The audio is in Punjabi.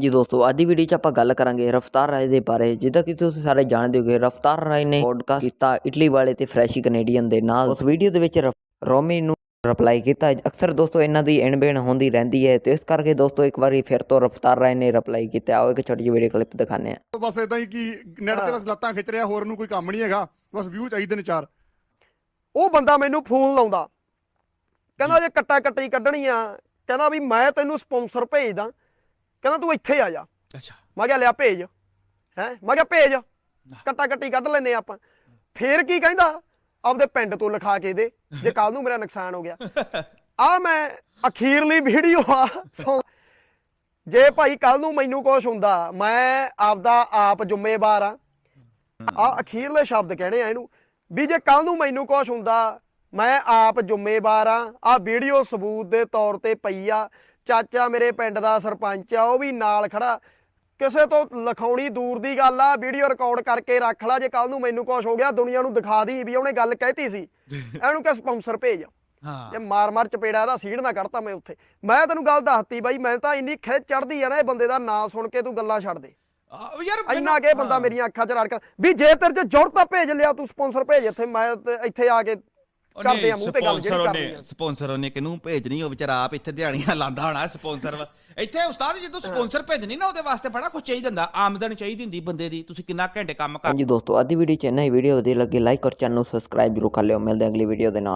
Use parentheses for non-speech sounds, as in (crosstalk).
ਹਾਂਜੀ ਦੋਸਤੋ ਅੱਜ ਦੀ ਵੀਡੀਓ 'ਚ ਆਪਾਂ ਗੱਲ ਕਰਾਂਗੇ ਰਫਤਾਰ ਰਾਏ ਦੇ ਬਾਰੇ ਜਿੱਦਾਂ ਕਿ ਤੁਸੀਂ ਸਾਰੇ ਜਾਣਦੇ ਹੋਗੇ ਰਫਤਾਰ ਰਾਏ ਨੇ ਪੋਡਕਾਸਟ ਕੀਤਾ ਇਟਲੀ ਵਾਲੇ ਤੇ ਫਰੈਸ਼ੀ ਕੈਨੇਡੀਅਨ ਦੇ ਨਾਲ। ਉਸ ਵੀਡੀਓ ਦੇ ਵਿੱਚ ਰੋਮੀ ਨੂੰ ਰਿਪਲਾਈ ਕੀਤਾ। ਅਕਸਰ ਦੋਸਤੋ ਇਹਨਾਂ ਦੀ ਐਣਬੇਣ ਹੁੰਦੀ ਰਹਿੰਦੀ ਹੈ ਤੇ ਇਸ ਕਰਕੇ ਦੋਸਤੋ ਇੱਕ ਵਾਰੀ ਫਿਰ ਤੋਂ ਰਫਤਾਰ ਰਾਏ ਨੇ ਰਿਪਲਾਈ ਕੀਤਾ। ਆਓ ਇੱਕ ਛੋਟੀ ਜਿਹੀ ਵੀਡੀਓ ਕਲਿੱਪ ਦਿਖਾਉਂਦੇ ਹਾਂ। ਬਸ ਇਦਾਂ ਹੀ ਕਿ ਨੈਟ ਤੇ ਬਸ ਲੱਤਾਂ ਖਿੱਚ ਰਿਹਾ ਹੋਰ ਨੂੰ ਕੋਈ ਕੰਮ ਨਹੀਂ ਹੈਗਾ। ਬਸ ਵਿਊ ਚਾਹੀਦੇ ਨੇ ਚਾਰ। ਉਹ ਬੰਦਾ ਮੈਨੂੰ ਫੋਨ ਲਾਉਂਦਾ। ਕਹਿੰਦਾ ਜੇ। ਕੱਟਾ ਕੱਟੀ ਕੱਢਣੀ ਆ ਕਹਿੰਦਾ ਵੀ ਮੈਂ ਤੈਨੂੰ ਸਪਾਂਸਰ ਭੇਜਦਾ। ਕਹਿੰਦਾ ਤੂੰ ਇੱਥੇ ਆ ਜਾ। ਅੱਛਾ। ਮੈਂ ਕਿਹਾ ਲਿਆ ਭੇਜ। ਹੈ? ਮੈਂ ਕਿਹਾ ਭੇਜ। ਕੱਟਾ ਕੱਟੀ ਕੱਢ ਲੈਨੇ ਆਪਾਂ। ਫੇਰ ਕੀ ਕਹਿੰਦਾ? ਆਪਦੇ ਪਿੰਡ ਤੋਂ ਲਿਖਾ ਕੇ ਦੇ। ਜੇ ਕੱਲ ਨੂੰ ਮੇਰਾ ਨੁਕਸਾਨ ਹੋ ਗਿਆ। (laughs) ਆ ਮੈਂ ਅਖੀਰਲੀ ਵੀਡੀਓ ਆ। ਜੇ ਭਾਈ ਕੱਲ ਨੂੰ ਮੈਨੂੰ ਕੁਝ ਹੁੰਦਾ ਮੈਂ ਆਪਦਾ ਆਪ ਜ਼ਿੰਮੇਵਾਰ ਆ ਆ ਅਖੀਰਲੇ ਸ਼ਬਦ ਕਹਿਣੇ ਆ ਇਹਨੂੰ। ਵੀ ਜੇ ਕੱਲ ਨੂੰ ਮੈਨੂੰ ਕੁਝ ਹੁੰਦਾ ਮੈਂ ਆਪ ਜ਼ਿੰਮੇਵਾਰ ਆ ਆ ਵੀਡੀਓ ਸਬੂਤ ਦੇ ਤੌਰ ਤੇ ਪਈ ਆ। ਚਾਚਾ ਮੇਰੇ ਪਿੰਡ ਦਾ ਸਰਪੰਚ ਆ ਉਹ ਵੀ ਨਾਲ ਖੜਾ। ਕਿਸੇ ਤੋਂ ਲਿਖਾਉਣੀ ਦੂਰ ਦੀ ਗੱਲ ਆ ਵੀਡੀਓ ਰਿਕਾਰਡ ਕਰਕੇ ਰੱਖ ਲਾ ਜੇ ਕੱਲ ਨੂੰ ਮੈਨੂੰ ਕੁਝ ਹੋ ਗਿਆ ਦੁਨੀਆ ਨੂੰ ਦਿਖਾ ਦੀ ਵੀ ਉਹਨੇ ਗੱਲ ਕਹਿਤੀ ਸੀ। ਇਹਨੂੰ ਕਿ ਸਪਾਂਸਰ ਭੇਜ। ਹਾਂ। ਤੇ ਮਾਰ ਮਾਰ ਚਪੇੜਾ ਇਹਦਾ ਸੀੜ ਨਾ ਕੱਢਤਾ ਮੈਂ ਉੱਥੇ। ਮੈਂ ਤੈਨੂੰ ਗੱਲ ਦੱਸਤੀ ਬਾਈ ਮੈਂ ਤਾਂ ਇੰਨੀ ਖਿੱਚ ਚੜਦੀ ਆ ਨਾ ਇਹ ਬੰਦੇ ਦਾ ਨਾਂ ਸੁਣ ਕੇ ਤੂੰ ਗੱਲਾਂ ਛੱਡ ਦੇ। ਆ, ਯਾਰ ਇੰਨਾ ਕਿ ਬੰਦਾ। ਮੇਰੀਆਂ ਅੱਖਾਂ 'ਚ ਰੜਕ ਵੀ ਜੇ ਤੇਰੇ 'ਚ ਜ਼ਰੂਰਤ ਆ ਭੇਜ ਲਿਆ ਤੂੰ ਸਪਾਂਸਰ ਭੇਜ ਇੱਥੇ ਮੈਂ ਤੇ ਇੱਥੇ ਆ ਕੇ ਕਰਦੇ ਆ ਮੂੰਹ ਤੇ ਗੱਲ ਜਿਹੜੀ ਕਰਨੀ ਉਹਨੇ- ਆ। ਸਪਾਂਸਰ ਉਹਨੇ ਕਿਨੂੰ ਭੇਜਣੀ ਉਹ ਵਿਚਾਰਾ ਆਪ ਇੱਥੇ ਦਿਹਾੜੀਆਂ ਲਾਂਦਾ ਹੋਣਾ ਸਪਾਂਸਰ ਇੱਥੇ ਉਸਤਾਦ ਜਦੋਂ ਸਪਾਂਸਰ ਭੇਜਣੀ ਨਾ ਉਹਦੇ ਵਾਸਤੇ ਬੜਾ ਕੁਝ ਚਾਹੀਦਾ ਹੁੰਦਾ ਆਮਦਨ ਚਾਹੀਦੀ ਹੁੰਦੀ ਬੰਦੇ ਦੀ ਤੁਸੀਂ ਕਿੰਨਾ ਘੰਟੇ ਕੰਮ ਕਰ ਹਾਂਜੀ ਦੋਸਤੋ ਅੱਜ ਦੀ ਵੀਡੀਓ 'ਚ ਇੰਨਾ ਹੀ ਵੀਡੀਓ ਵਧੀਆ ਲੱਗੇ ਲਾਈਕ ਔਰ ਚੈਨਲ ਨੂੰ ਸਬਸਕ੍ਰਾਈਬ ਜ਼ਰੂਰ ਕਰ ਲਿਓ ਮਿਲਦੇ ਅਗਲੀ ਵੀਡੀਓ ਦੇ ਨਾਲ।